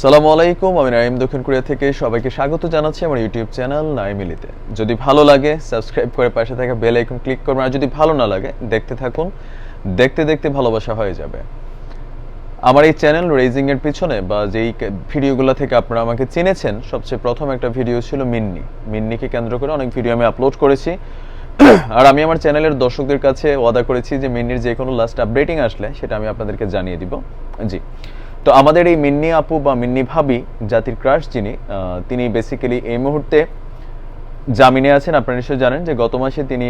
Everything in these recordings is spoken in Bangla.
সালামু আলাইকুম, আমি নাইম দক্ষিণ কোরিয়া থেকে সবাইকে স্বাগত জানাচ্ছি আমার ইউটিউব চ্যানেল নাইমিলিতে যদি ভালো লাগে, সাবস্ক্রাইব করে পাশে থাকা বেল আইকন ক্লিক করবেন, আর যদি ভালো না লাগে, দেখতে থাকুন। দেখতে দেখতে ভালোবাসা হয়ে যাবে। আমার এই চ্যানেল রেজিং এর পিছনে বা যেই ভিডিওগুলো থেকে আপনারা আমাকে চিনেছেন, সবচেয়ে প্রথম একটা ভিডিও ছিল মিন্নি। মিন্নিকে কেন্দ্র করে অনেক ভিডিও আমি আপলোড করেছি। আর আমি আমার চ্যানেলের দর্শকদের কাছে ওয়াদা করেছি যে মিন্নির যে কোনো লাস্ট আপডেটিং আসলে, সেটা আমি আপনাদেরকে জানিয়ে দিব। জি। তো আমাদের এই মিন্নি আপু বা মিন্নি ভাবি জাতির ক্রাশ যিনি তিনি বেসিক্যালি এই মুহূর্তে জামিনে আছেন। আপনারা নিশ্চয়ই জানেন যে গত মাসে তিনি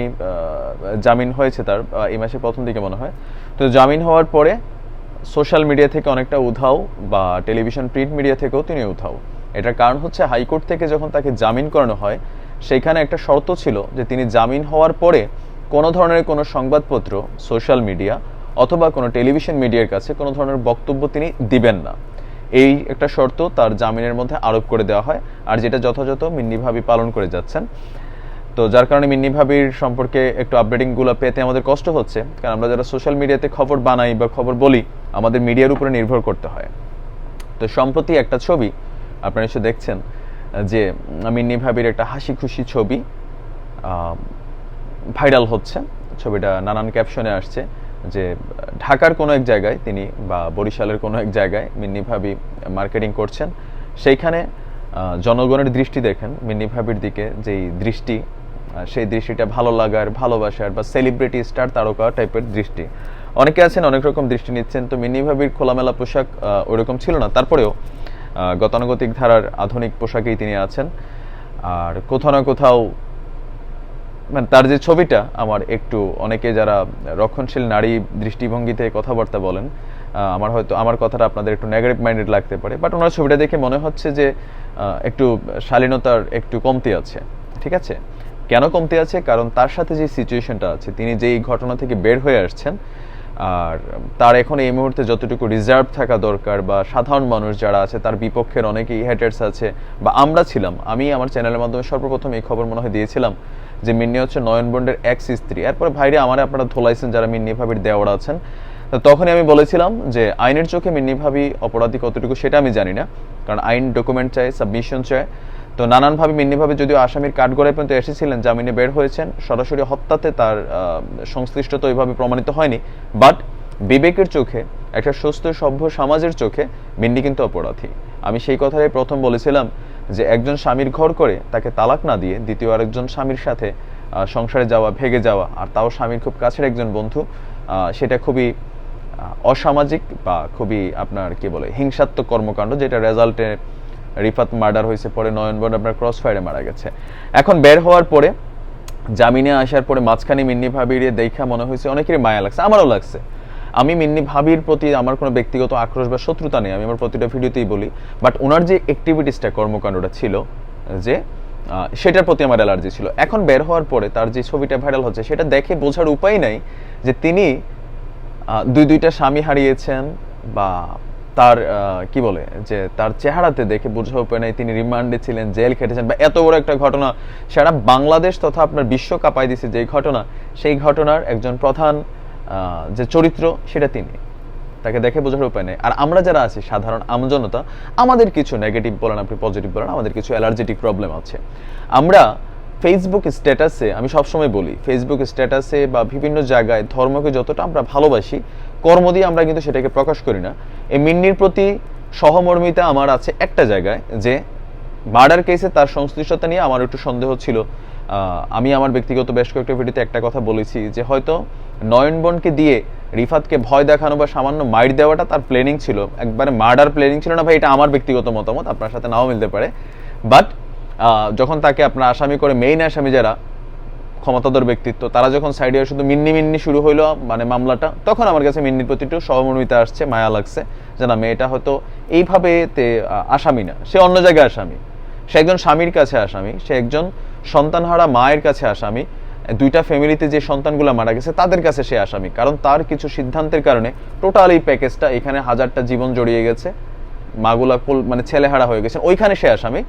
জামিন হয়েছে তার এই মাসের প্রথম দিকে মনে হয়। তো জামিন হওয়ার পরে সোশ্যাল মিডিয়া থেকে অনেকটা উধাও বা টেলিভিশন প্রিন্ট মিডিয়া থেকেও তিনি উধাও। এটার কারণ হচ্ছে হাইকোর্ট থেকে যখন তাকে জামিন করানো হয় সেইখানে একটা শর্ত ছিল যে তিনি জামিন হওয়ার পরে কোনো ধরনের কোনো সংবাদপত্র সোশ্যাল মিডিয়া অথবা কোনো টেলিভিশন মিডিয়ার কাছে কোনো ধরনের বক্তব্য তিনি দিবেন না। এই একটা শর্ত তার জামিনের মধ্যে আরোপ করে দেওয়া হয় আর যেটা যথাযথ মিন্নি ভাবি পালন করে যাচ্ছেন। তো যার কারণে মিন্নি ভাবির সম্পর্কে একটু আপডেটিংগুলো পেতে আমাদের কষ্ট হচ্ছে, কারণ আমরা যারা সোশ্যাল মিডিয়াতে খবর বানাই বা খবর বলি, আমাদের মিডিয়ার উপরে নির্ভর করতে হয়। তো সম্প্রতি একটা ছবি আপনারা এসে দেখছেন, যে মিন্নি ভাবির একটা হাসি খুশি ছবি ভাইরাল হচ্ছে। ছবিটা নানান ক্যাপশনে আসছে। যে ঢাকার কোনো এক জায়গায় তিনি বা বরিশালের কোনো এক জায়গায় মিন্নি ভাবি মার্কেটিং করছেন, সেইখানে জনগণের দৃষ্টি দেখেন মিন্নি ভাবির দিকে যেই দৃষ্টি সেই দৃষ্টিটা ভালো লাগার, ভালোবাসার বা সেলিব্রিটি স্টার তারকা টাইপের দৃষ্টি। অনেকে আছেন, অনেক রকম দৃষ্টি নিচ্ছেন, তো মিন্নি ভাবির খোলামেলা পোশাক ওইরকম ছিল না। তারপরেও গতানুগতিক ধারার আধুনিক পোশাকেই তিনি আছেন। আর কোথাও না কোথাও মানে তার যে ছবিটা আমার একটু অনেকে যারা রক্ষণশীল নারী দৃষ্টিভঙ্গিতে কথাবার্তা বলেন আমার হয়তো, আমার কথাটা আপনাদের একটু নেগেটিভ মাইন্ডেড লাগতে পারে বাট ওনার ছবিটা দেখে মনে হচ্ছে যে একটু শালীনতার একটু কমতি আছে, ঠিক আছে? কেন কমতি আছে? কারণ তার সাথে যে সিচুয়েশনটা আছে, তিনি যেই ঘটনা থেকে বের হয়ে আসছেন, আর তার এখন এই মুহূর্তে যতটুকু রিজার্ভ থাকা দরকার বা সাধারণ মানুষ যারা আছে, তার বিপক্ষের অনেকেই হেটার্স আছে, বা আমরা ছিলাম, আমি আমার চ্যানেলের মাধ্যমে সর্বপ্রথম এই খবর মনে হয় দিয়েছিলাম যে মিন্নি হচ্ছে নয়ন বন্ডের এক্স স্ত্রী এরপরে ভাইরে আমার আপনারা ধোলাইছেন যারা মিন্নি ভাবির দেওয়ার আছেন। তখনই আমি বলেছিলাম যে আইনের চোখে মিন্নি ভাবি অপরাধী কতটুকু সেটা আমি জানি না, কারণ আইন ডকুমেন্ট চায় সাবমিশন চায় তো নানানভাবে মিন্নিভাবে যদিও আসামির কাঠগড়ায় পর্যন্ত এসেছিলেন, জামিনে বের হয়েছেন, সরাসরি হত্যাতে তার সংশ্লিষ্টতা ওইভাবে প্রমাণিত হয়নি। বাট বিবেকের চোখে, একটা সুস্থ, সভ্য সমাজের চোখে মিন্নি কিন্তু অপরাধী। আমি সেই কথাটাই প্রথম বলেছিলাম যে একজন স্বামীর ঘর করে তাকে তালাক না দিয়ে দ্বিতীয় আরেকজন স্বামীর সাথে সংসারে যাওয়া, ভেগে যাওয়া, আর তাও স্বামীর খুব কাছের একজন বন্ধু সেটা খুবই অসামাজিক বা খুবই আপনার কি বলে, হিংসাত্মক কর্মকাণ্ড যেটা রেজাল্টে রিফাত মার্ডার হয়েছে পরে নয়নবন আপনার ক্রস ফায়ারে মারা গেছে। এখন বের হওয়ার পরে, জামিনে আসার পরে মাঝখানে মিন্নি ভাবির দেখা মনে হয়েছে অনেকেরই মায়া লাগছে, আমারও লাগছে। আমি মিন্নি ভাবির প্রতি আমার কোনো ব্যক্তিগত আক্রোশ বা শত্রুতা নেই, আমি আমার প্রতিটা ভিডিওতেই বলি। বাট ওনার যে অ্যাক্টিভিটিসটা কর্মকাণ্ডটা ছিল, যে সেটার প্রতি আমার অ্যালার্জি ছিল। এখন বের হওয়ার পরে তার যে ছবিটা ভাইরাল হচ্ছে, সেটা দেখে বোঝার উপায় নাই যে তিনি দুই দুইটা স্বামী হারিয়েছেন বা তার কি বলে, যে তার চেহারাতে দেখে বোঝা উপায় নাই, তিনি রিমান্ডে ছিলেন, জেল খেটেছেন বা এত বড় একটা ঘটনা, সারা বাংলাদেশ তথা আপনার বিশ্ব কাঁপাই দিছে যেই ঘটনা, সেই ঘটনার একজন প্রধান যে চরিত্র, সেটা তিনি। তাকে দেখে বোঝার উপায় নেই। আর আমরা যারা আছি, সাধারণ আমজনতা, আমাদের কিছু নেগেটিভ বলেন আপনি পজিটিভ বলেন, আমাদের কিছু অ্যালার্জেটিক প্রবলেম আছে। আমরা ফেসবুক স্ট্যাটাসে আমি সবসময় বলি ফেসবুক স্ট্যাটাসে বা বিভিন্ন জায়গায় ধর্মকে যতটা আমরা ভালোবাসি, কর্ম দিয়ে আমরা কিন্তু সেটাকে প্রকাশ করি না। এই মিন্নির প্রতি সহমর্মিতা আমার আছে একটা জায়গায়, যে মার্ডার কেসে তার সংশ্লিষ্টতা নিয়ে আমার একটু সন্দেহ ছিল। আমি আমার ব্যক্তিগত বেশ কয়েকটা ভিডিওতে একটা কথা বলেছি যে হয়তো নয়নবনকে দিয়ে রিফাতকে ভয় দেখানো বা সামান্য মাইট দেওয়াটা তার প্ল্যানিং ছিল। একবারে মার্ডার প্ল্যানিং ছিল না ভাই, এটা আমার ব্যক্তিগত মতামত, আপনার সাথে নাও মিলতে পারে। বাট যখন তাকে আপনার আসামি করে মেইন আসামি যারা, ক্ষমতাধর ব্যক্তিত্ব, তারা যখন সাইডে শুধু মিন্নি মিন্নি শুরু হইল মানে মামলাটা, তখন আমার কাছে মিন্নির প্রতি একটু সহমর্মিতা আসছে, মায়া লাগছে যে না, মেয়েটা হয়তো এইভাবে আসামি না। সে অন্য জায়গায় আসামি। সে একজন স্বামীর কাছে আসামি, সে একজন সন্তানহারা মায়ের কাছে আসামি, দুইটা ফ্যামিলিতে যে সন্তানগুলো মারা গেছে, তাদের কাছে সে আসামি। কারণ তার কিছু সিদ্ধান্তের কারণে টোটাল এই প্যাকেজটা এখানে হাজারটা জীবন জড়িয়ে গেছে, মাগুলা কুল মানে ছেলেহারা হয়ে গেছে, ওইখানে সে আসামি।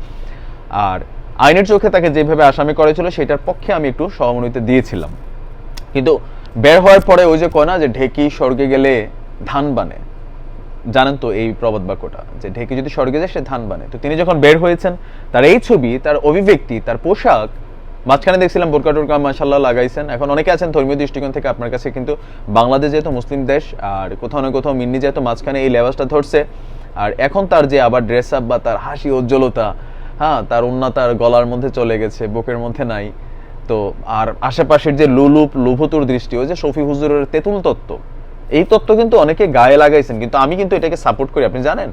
আর আইনের চোখে তাকে যেভাবে আসামি করেছিল, সেটার পক্ষে আমি একটু সহমর্মিতা দিয়েছিলাম। কিন্তু বের হওয়ার পরে ওই যে কয় না, যে ঢেকি স্বর্গে গেলে ধান বানে জানেন তো এই প্রবাদ বাক্যটা যে ঢেকে যদি স্বর্গে যায় সে ধান বানে। তো তিনি যখন বের হয়েছেন, তার এই ছবি, তার অভিব্যক্তি, তার পোশাক, মাঝখানে দেখছিলাম বোরকা টোরকা মাসাল্লাহ লাগাইছেন। এখন অনেকে আছেন ধর্মীয় দৃষ্টিকোণ থেকে আপনার কাছে, কিন্তু বাংলাদেশ যেহেতু মুসলিম দেশ, আর কোথাও না কোথাও মিন্নি যেহেতু মাঝখানে এই লেবাসটা ধরছে, আর এখন তার যে আবার ড্রেস আপ বা তার হাসি উজ্জ্বলতা হ্যাঁ তার উন্না তার গলার মধ্যে চলে গেছে, বুকের মধ্যে নাই। তো আর আশেপাশের যে লুলুপ, লুভুতুর দৃষ্টি, ওই যে শফি হুজুরের তেঁতুল তত্ত্ব এই তত্ত্ব কিন্তু অনেকে গায়ে লাগাইছেন, কিন্তু আমি কিন্তু এটাকে সাপোর্ট করি। আপনি জানেন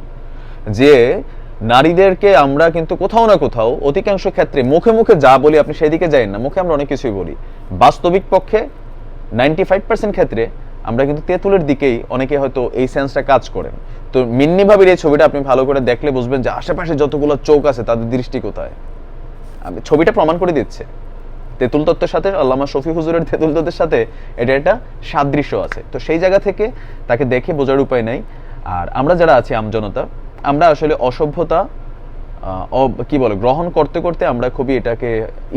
যে নারীদেরকে আমরা কিন্তু কোথাও না কোথাও, অধিকাংশ ক্ষেত্রে মুখে মুখে যা বলি, আপনি সেদিকে যাই না, মুখে আমরা অনেক কিছুই বলি। বাস্তবিক পক্ষে নাইনটি ফাইভ পার্সেন্ট ক্ষেত্রে আমরা কিন্তু তেঁতুলের দিকেই অনেকে হয়তো এই সেন্সটা কাজ করেন। তো মিন্নি ভাবির এই ছবিটা আপনি ভালো করে দেখলে বুঝবেন যে আশেপাশে যতগুলো চোখ আছে, তাদের দৃষ্টি কোথায়? আমি ছবিটা প্রমাণ করে দিচ্ছে। তেঁতুল তত্ত্বের সাথে, আল্লামা শফি হুজুরের তেঁতুল তত্ত্বের সাথে এটা একটা সাদৃশ্য আছে। তো সেই জায়গা থেকে তাকে দেখে বোঝার উপায় নেই। আর আমরা যারা আছি আমজনতা আমরা আসলে অসভ্যতা কি বলে, গ্রহণ করতে করতে আমরা খুবই এটাকে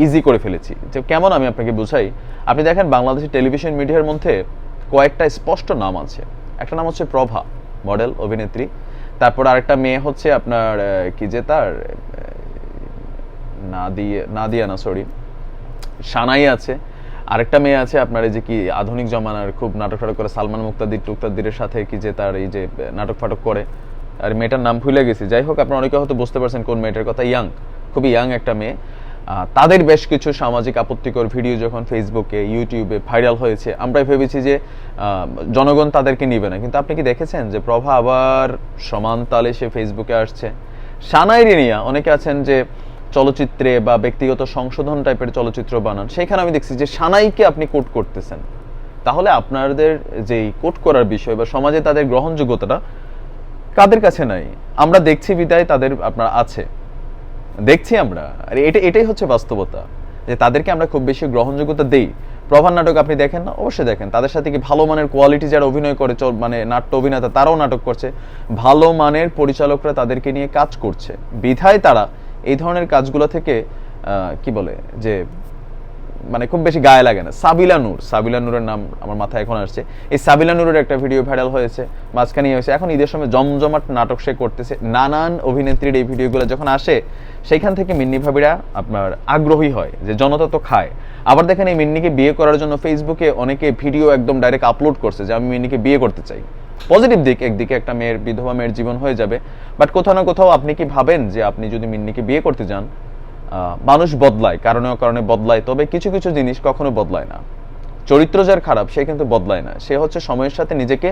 ইজি করে ফেলেছি। যে কেমন আমি আপনাকে বুঝাই? আপনি দেখেন, বাংলাদেশের টেলিভিশন মিডিয়ার মধ্যে কয়েকটা স্পষ্ট নাম আছে। একটা নাম হচ্ছে প্রভা মডেল অভিনেত্রী। তারপর আরেকটা মেয়ে হচ্ছে আপনার কি যে তার? না দিয়ে নাদিয়া নাদিয়া না সরি সানাই আছে, আরেকটা মেয়ে আছে আপনার এই যে কি আধুনিক জমানার খুব নাটক ফাটক করে সালমান মুক্তাদির টুক্তাদিরের সাথে কি যে তার এই যে নাটক ফাটক করে। আর মেয়েটার নাম ভুলে গেছি। যাই হোক, আপনারা অনেকে হয়তো বুঝতে পারছেন কোন মেয়েটার কথা। ইয়াং, খুবই ইয়াং একটা মেয়ে। তাদের বেশ কিছু সামাজিক আপত্তিকর ভিডিও যখন ফেসবুকে, ইউটিউবে ভাইরাল হয়েছে, আমরা ভেবেছি যে জনগণ তাদেরকে নিবে না। কিন্তু আপনি কি দেখেছেন যে প্রভা আবার সমান তালে সে ফেসবুকে আসছে? সানাইরি নিয়া অনেকে আছেন যে চলচ্চিত্রে বা ব্যক্তিগত সংশোধন টাইপের চলচ্চিত্র বানান, সেখানে আমি দেখছি যে সানাইকে আপনি কোট করতেছেন। তাহলে আপনাদের যেই কোট করার বিষয় বা সমাজে তাদের গ্রহণযোগ্যতাটা কাদের কাছে নাই? আমরা দেখছি বিদায় তাদের আপনার আছে। দেখছি আমরা। আর এটা, এটাই হচ্ছে বাস্তবতা, যে তাদেরকে আমরা খুব বেশি গ্রহণযোগ্যতা দেই। প্রভার নাটক আপনি দেখেন না? অবশ্যই দেখেন। তাদের সাথে কি ভালো মানের কোয়ালিটি যারা অভিনয় করে মানে নাট্য অভিনেতা, তারাও নাটক করছে। ভালো মানের পরিচালকরা তাদেরকে নিয়ে কাজ করছে। বিধায় তারা এই ধরনের কাজগুলো থেকে কি বলে, যে মানে খুব বেশি গায়ে লাগে না। সাবিলা নূর, সাবিলা নূরের নাম আমার মাথায় এখন আসছে। এই সাবিলা নূরের একটা ভিডিও ভাইরাল হয়েছে মাঝখানে হয়েছে। এখন ঈদের সময় জমজমাট নাটক সে করতেছে। নানান অভিনেত্রীর এই ভিডিওগুলো যখন আসে, সেইখান থেকে মিন্নি ভাবিরা আপনার আগ্রহী হয়, যে জনতা তো খায়। আবার দেখেন এই মিন্নিকে বিয়ে করার জন্য ফেসবুকে অনেকে ভিডিও একদম ডাইরেক্ট আপলোড করছে, যে আমি মিন্নিকে বিয়ে করতে চাই। পজিটিভ দিক একদিকে একটা মেয়ের, বিধবা মেয়ের জীবন হয়ে যাবে। বাট কোথাও না কোথাও আপনি কি ভাবেন যে আপনি যদি মিন্নিকে বিয়ে করতে যান মানুষ বদলায় কারণে কারণে বদলায়, তবে কিছু কিছু জিনিস কখনো বদলায় না। চরিত্র যার খারাপ, সে কিন্তু বদলায় না। সে হচ্ছে সময়ের সাথে নিজেকে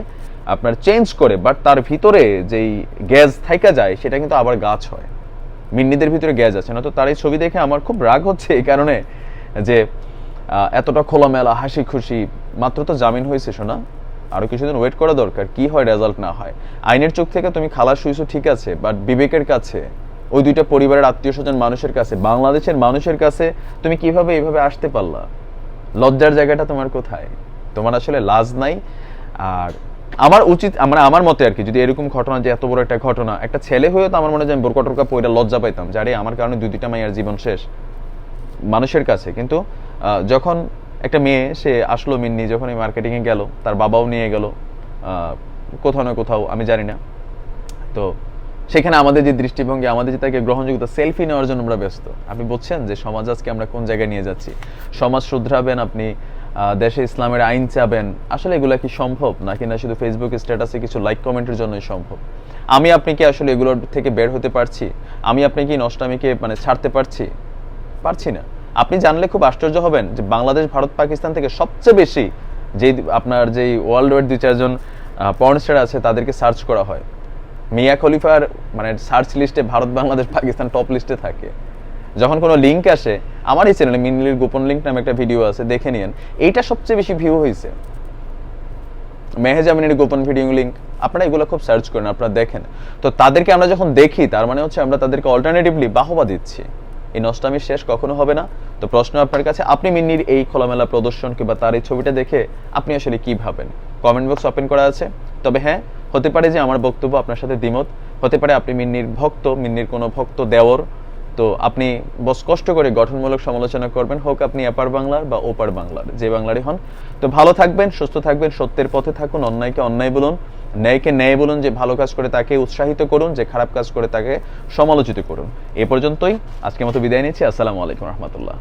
আপনার চেঞ্জ করে বাট তার ভিতরে যেই গ্যাস থাইকা যায়, সেটা কিন্তু আবার গাছ হয়। মিন্নিদের ভিতরে গ্যাস আছে না, তো তার এই ছবি দেখে আমার খুব রাগ হচ্ছে এই কারণে যে এতটা খোলামেলা হাসি খুশি মাত্র তো জামিন হয়েছে শোনা আরও কিছুদিন ওয়েট করা দরকার, কি হয় রেজাল্ট না হয়। আইনের চোখ থেকে তুমি খালাস শুইছো ঠিক আছে বাট বিবেকের কাছে, ওই দুইটা পরিবারের আত্মীয় স্বজন মানুষের কাছে, বাংলাদেশের মানুষের কাছে তুমি কীভাবে এইভাবে আসতে পারলা? লজ্জার জায়গাটা তোমার কোথায়? তোমার আসলে লাজ নাই। আর আমার উচিত মানে আমার মতে আর কি, যদি এরকম ঘটনা, যে এত বড় একটা ঘটনা, একটা ছেলে হয়েও তো আমার মনে হয় আমি বোরকা টোরকা লজ্জা পাইতাম। যে আরে আমার কারণে দুই দুইটা মাইয়ার জীবন শেষ মানুষের কাছে। কিন্তু যখন একটা মেয়ে, সে আসলো মিন্নি যখন এই মার্কেটিংয়ে গেল, তার বাবাও নিয়ে গেল কোথাও না কোথাও, আমি জানি না। তো সেখানে আমাদের যে দৃষ্টিভঙ্গি, আমাদের যে তাকে গ্রহণযোগ্যতা সেলফি নেওয়ার জন্য আমরা ব্যস্ত। আপনি বলছেন যে সমাজ আজকে আমরা কোন জায়গায় নিয়ে যাচ্ছি? সমাজ শুধরাবেন আপনি দেশে ইসলামের আইন চাবেন। আসলে এগুলা কি সম্ভব? নাকি না শুধু ফেসবুক স্ট্যাটাসে কিছু লাইক কমেন্টের জন্যই সম্ভব? আমি আপনি কি আসলে এগুলোর থেকে বের হতে পারছি? আমি আপনি কি নষ্টামিকে মানে ছাড়তে পারছি? পারছি না। আপনি জানলে খুব আশ্চর্য হবেন যে বাংলাদেশ, ভারত, পাকিস্তান থেকে সবচেয়ে বেশি যেই আপনার যেই ওয়ার্ল্ড ওয়াইড দুই চারজন পর্ন স্টার আছে, তাদেরকে সার্চ করা হয়। মিয়া খলিফার মানে সার্চ লিস্টে ভারত, বাংলাদেশ, পাকিস্তান টপ লিস্টে থাকে। যখন কোনো লিঙ্ক আসে, আমার এই চ্যানেলে মিনলির গোপন লিঙ্ক নামে একটা ভিডিও আছে, দেখে নিন এইটা সবচেয়ে বেশি ভিউ হয়েছে মেহেজামিনের গোপন ভিডিও লিঙ্ক আপনারা এগুলো খুব সার্চ করেন, আপনারা দেখেন। তো তাদেরকে আমরা যখন দেখি, তার মানে হচ্ছে আমরা তাদেরকে অল্টারনেটিভলি বাহবা দিচ্ছি। এই নষ্টামির শেষ কখনো হবে না। তো প্রশ্ন আপনার কাছে, আপনি মিন্নির এই খোলামেলা প্রদর্শন কিংবা তার এই ছবিটা দেখে আপনি আসলে কি ভাবেন? কমেন্ট বক্স ওপেন করা আছে। তবে হ্যাঁ হতে পারে যে আমার বক্তব্য আপনার সাথে দ্বিমত। হতে পারে আপনি মিন্নির ভক্ত, মিন্নির কোনো ভক্ত দেওর। তো আপনি বস কষ্ট করে গঠনমূলক সমালোচনা করবেন, হোক আপনি এপার বাংলার বা ওপার বাংলার, যে বাংলারই হন। তো ভালো থাকবেন, সুস্থ থাকবেন, সত্যের পথে থাকুন, অন্যায়কে অন্যায় বলুন, ন্যায়কে ন্যায় বলুন, যে ভালো কাজ করে তাকে উৎসাহিত করুন, যে খারাপ কাজ করে তাকে সমালোচিত করুন। এ পর্যন্তই, আজকের মতো বিদায় নিচ্ছি, আসসালামু আলাইকুম রহমতুল্লাহ।